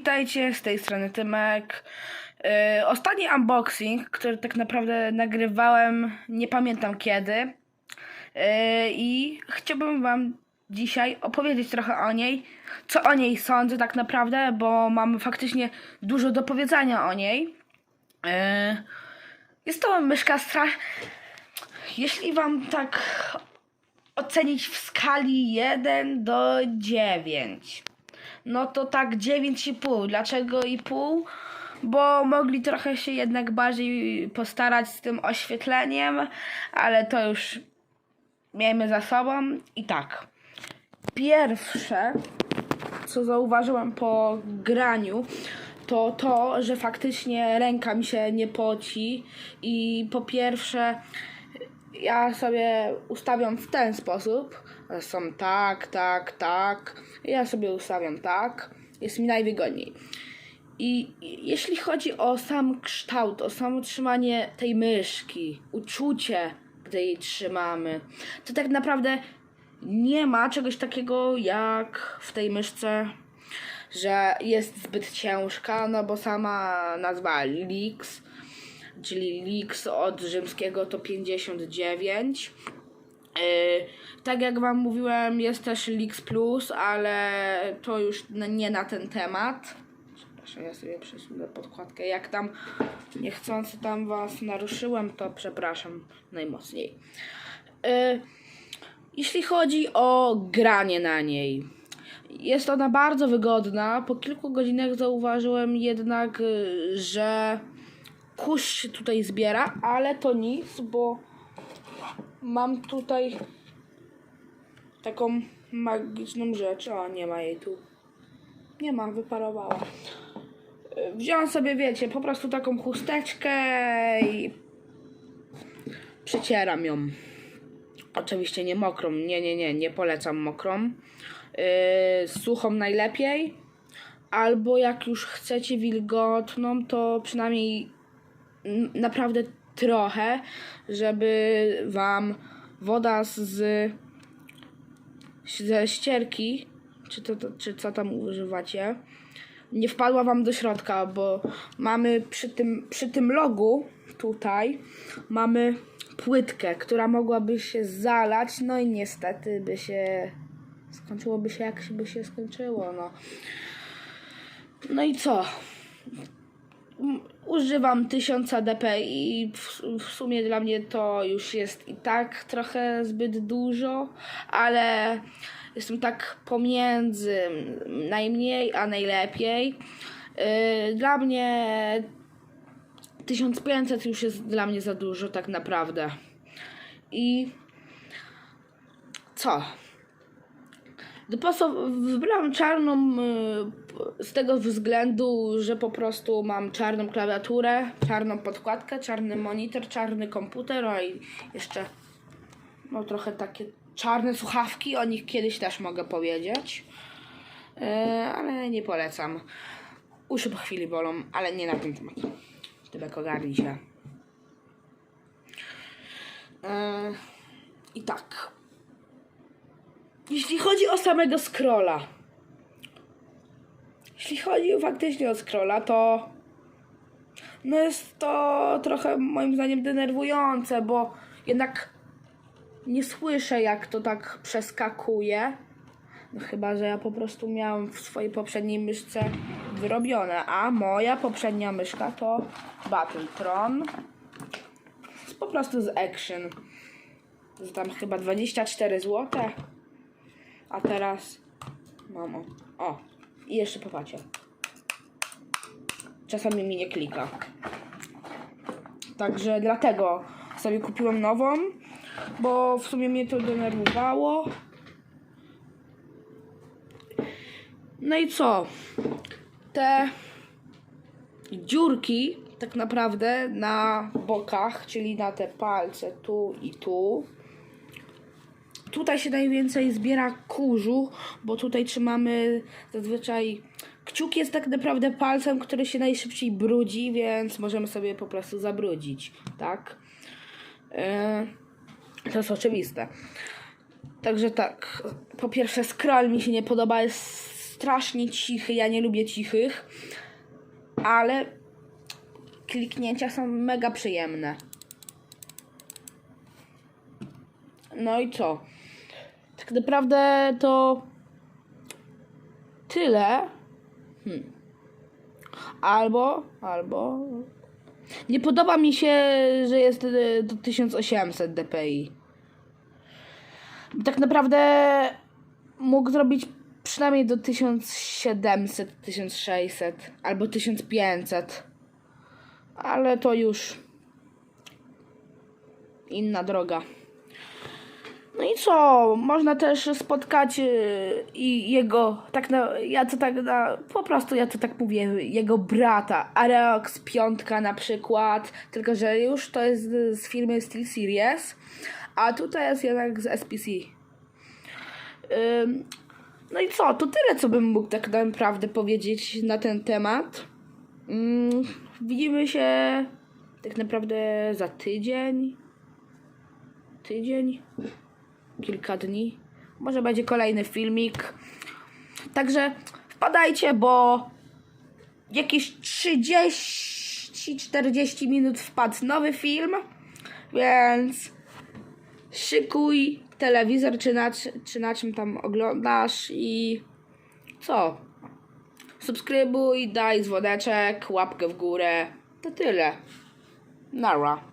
Witajcie, z tej strony Tymek. Yy, ostatni unboxing, który tak naprawdę nagrywałem, nie pamiętam kiedy. Yy, I chciałbym Wam dzisiaj opowiedzieć trochę o niej, co o niej sądzę tak naprawdę, bo mam faktycznie dużo do powiedzenia o niej. Yy, jest to myszka strasz... Jeśli Wam tak ocenić w skali 1 do 9 no to tak 9,5. Dlaczego i pół? Bo mogli trochę się jednak bardziej postarać z tym oświetleniem, ale to już miejmy za sobą. I tak. Pierwsze, co zauważyłem po graniu, to to, że faktycznie ręka mi się nie poci i po pierwsze ja sobie ustawiam w ten sposób. Są tak, tak, tak. Ja sobie ustawiam tak. Jest mi najwygodniej. I jeśli chodzi o sam kształt, o samo trzymanie tej myszki, uczucie, gdy jej trzymamy, to tak naprawdę nie ma czegoś takiego jak w tej myszce, że jest zbyt ciężka, no bo sama nazwa Lix czyli Lix od rzymskiego to 59. Yy, tak jak Wam mówiłem, jest też Lix Plus, ale to już nie na ten temat. Przepraszam, ja sobie przesunę podkładkę. Jak tam niechcący tam Was naruszyłem, to przepraszam najmocniej. Yy, jeśli chodzi o granie na niej, jest ona bardzo wygodna. Po kilku godzinach zauważyłem jednak, y, że kurz się tutaj zbiera, ale to nic, bo mam tutaj taką magiczną rzecz. O, nie ma jej tu. Nie ma, wyparowała. Wziąłem sobie, wiecie, po prostu taką chusteczkę i przecieram ją. Oczywiście nie mokrą, nie, nie, nie, nie polecam mokrą. Yy, suchą najlepiej. Albo jak już chcecie wilgotną, to przynajmniej naprawdę trochę, żeby wam woda z ze ścierki, czy, to, czy co tam używacie, nie wpadła wam do środka, bo mamy przy tym, przy tym logu tutaj mamy płytkę, która mogłaby się zalać, no i niestety by się skończyłoby się jak by się skończyło, no. No i co? Używam 1000 dp i w, w sumie dla mnie to już jest i tak trochę zbyt dużo, ale jestem tak pomiędzy najmniej a najlepiej. Yy, Dla mnie 1500 już jest dla mnie za dużo tak naprawdę. I co? Wybrałam czarną y, z tego względu, że po prostu mam czarną klawiaturę, czarną podkładkę, czarny monitor, czarny komputer, no i jeszcze no trochę takie czarne słuchawki, o nich kiedyś też mogę powiedzieć. Y, ale nie polecam. Uszy po chwili bolą, ale nie na ten temat. Tybek ogarnij się. Y, I tak. Jeśli chodzi o samego scrolla. Jeśli chodzi faktycznie o scrolla, to no jest to trochę moim zdaniem denerwujące, bo jednak nie słyszę jak to tak przeskakuje. No chyba, że ja po prostu miałam w swojej poprzedniej myszce wyrobione, a moja poprzednia myszka to Battletron. Po prostu z Action. Za tam chyba 24 zł. A teraz mam o. o. I jeszcze popatrzcie. Czasami mi nie klika. Także dlatego sobie kupiłam nową, bo w sumie mnie to denerwowało. No i co? Te dziurki tak naprawdę na bokach, czyli na te palce tu i tu, tutaj się najwięcej zbiera kurzu, bo tutaj trzymamy zazwyczaj. Kciuk jest tak naprawdę palcem, który się najszybciej brudzi, więc możemy sobie po prostu zabrudzić, tak? Yy, to jest oczywiste. Także tak, po pierwsze scroll mi się nie podoba, jest strasznie cichy, ja nie lubię cichych, ale kliknięcia są mega przyjemne. No i co? Tak naprawdę to tyle. Hmm. Albo, albo. Nie podoba mi się, że jest y, do 1800 dpi. Tak naprawdę mógł zrobić przynajmniej do 1700, 1600 albo 1500. Ale to już inna droga. No i co? Można też spotkać y, i jego, tak na, ja to tak na, po prostu ja to tak mówię, jego brata, Areox piątka na przykład, tylko że już to jest z firmy Steel Series, a tutaj jest jednak z SPC. No i co? To tyle, co bym mógł tak naprawdę powiedzieć na ten temat. Ym, widzimy się tak naprawdę za tydzień. Tydzień kilka dni. Może będzie kolejny filmik. Także wpadajcie, bo jakieś 30-40 minut wpadł nowy film, więc szykuj telewizor, czy na, czy na czym tam oglądasz i co? Subskrybuj, daj dzwoneczek, łapkę w górę. To tyle. Nara.